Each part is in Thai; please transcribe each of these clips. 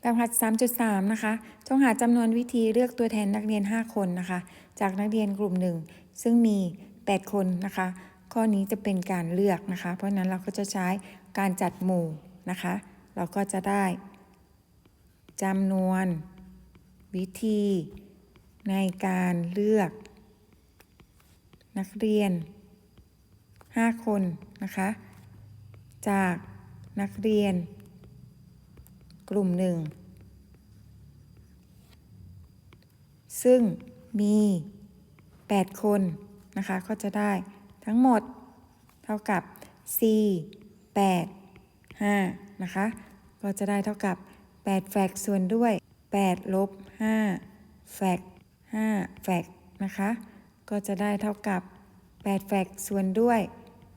แบบหัด 3.3 นะคะ จงหาจำนวนวิธีเลือกตัวแทนนักเรียน 5 คนนะคะ จากนักเรียนกลุ่มหนึ่งซึ่งมี 8 คนนะคะ ข้อนี้จะเป็นการเลือกนะคะ เพราะนั้นเราก็จะใช้การจัดหมู่นะคะ เราก็จะได้จำนวนวิธีในการเลือก นักเรียน 5 คนนะคะ จากนักเรียน กลุ่มหนึ่ง ซึ่งมี 8 คนนะคะ ก็จะได้ทั้งหมดเท่ากับ4 8 5 นะคะ ก็จะได้เท่ากับ 8 แฟกส่วนด้วย 8 ลบ 5 แฟก 5 แฟกนะคะ ก็จะได้เท่ากับ 8 แฟกส่วนด้วย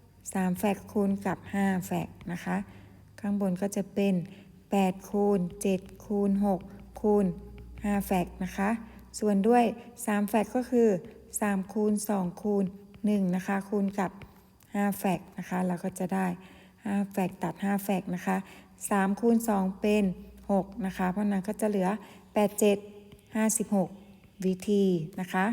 3 แฟกคูณกับ 5 แฟกนะคะ ข้างบนก็จะเป็น 8 คูณ 7 คูณ 6 คูณ 5 แฟกนะคะ ส่วนด้วย 3 แฟกก็คือ 3 คูณ 2 คูณ 1 นะคะ คูณกับ 5 แฟกนะคะ เราก็จะได้ 5 แฟกตัด 5 แฟกนะคะ 3 คูณ 2 เป็น 6 นะคะ เพราะนั้นก็จะเหลือ 8 7 56 วิธีนะคะ